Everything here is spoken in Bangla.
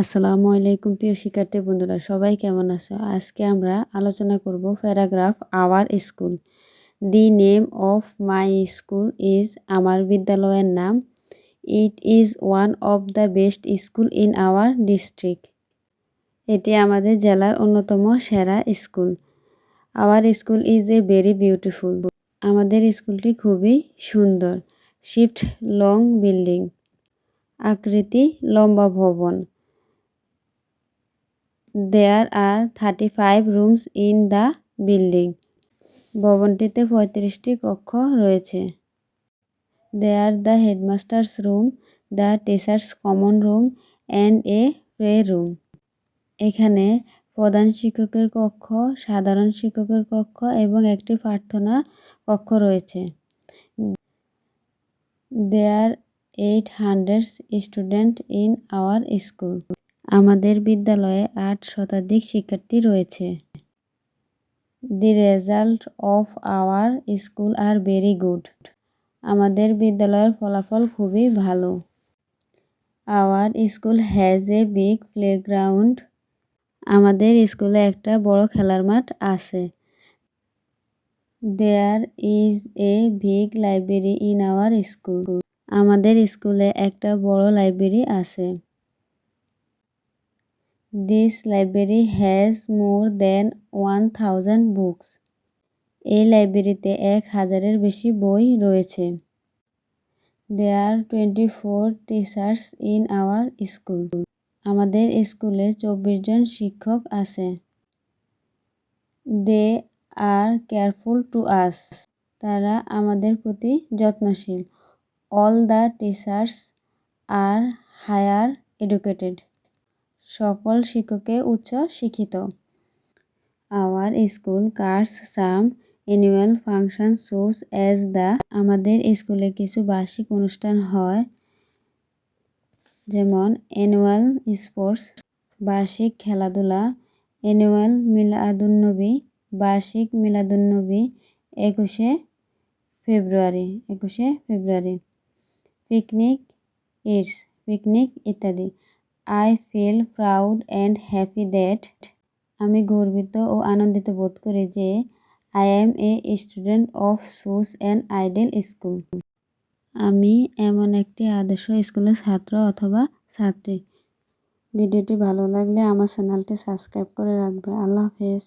আসসালামু আলাইকুম, প্রিয় শিক্ষার্থী বন্ধুরা, সবাই কেমন আছো? আজকে আমরা আলোচনা করব paragraph our school. The name of my school is আমার বিদ্যালয়ের নাম। It is one of the best school in our district. এটি আমাদের জেলার অন্যতম সেরা school. Our school is a very beautiful. আমাদের স্কুলটি খুবই সুন্দর। Shift long building. আকৃতি লম্বা ভবন। There are thirty five rooms in the building ভবনটিতে পঁয়ত্রিশটি কক্ষ রয়েছে। There the headmaster's room the teachers' common room and a prayer room এখানে প্রধান শিক্ষকের কক্ষ, সাধারণ শিক্ষকের কক্ষ এবং একটি প্রার্থনা কক্ষ রয়েছে। There eight hundred student in our school আমাদের বিদ্যালয়ে আট শতাধিক শিক্ষার্থী রয়েছে। The result of our school are very good আমাদের বিদ্যালয়ের ফলাফল খুবই ভালো। Our school has a big playground আমাদের স্কুলে একটা বড় খেলার মাঠ আছে। There is a big library in our school আমাদের স্কুলে একটা বড় লাইব্রেরি আছে। This library has more than one thousand books এই লাইব্রেরিতে এক হাজারের বেশি বই রয়েছে। There twenty four teachers in our school আমাদের স্কুলে চব্বিশ জন শিক্ষক আছে। দে আর কেয়ারফুল টু আস তারা আমাদের প্রতি যত্নশীল। All the teachers are higher educated সকল শিক্ষকে উচ্চ শিক্ষিত। Our school cars some annual function shows as the আমাদের স্কুলে কিছু বার্ষিক অনুষ্ঠান হয়, যেমন অ্যানুয়াল স্পোর্টস বার্ষিক খেলাধুলা অ্যানুয়াল মিলাদুন্নবী বার্ষিক মিলাদুন্নবী একুশে ফেব্রুয়ারি একুশে ফেব্রুয়ারি। পিকনিক ইটস পিকনিক ইত্যাদি। I feel proud and happy that আমি গর্বিত ও আনন্দিত বোধ করি যে I am a student of switch and ideal school আমি এমন একটি আদর্শ স্কুলের ছাত্র অথবা ছাত্রী। ভিডিওটি ভালো লাগলে আমার চ্যানেলটি সাবস্ক্রাইব করে রাখবে। আল্লাহ হাফেজ।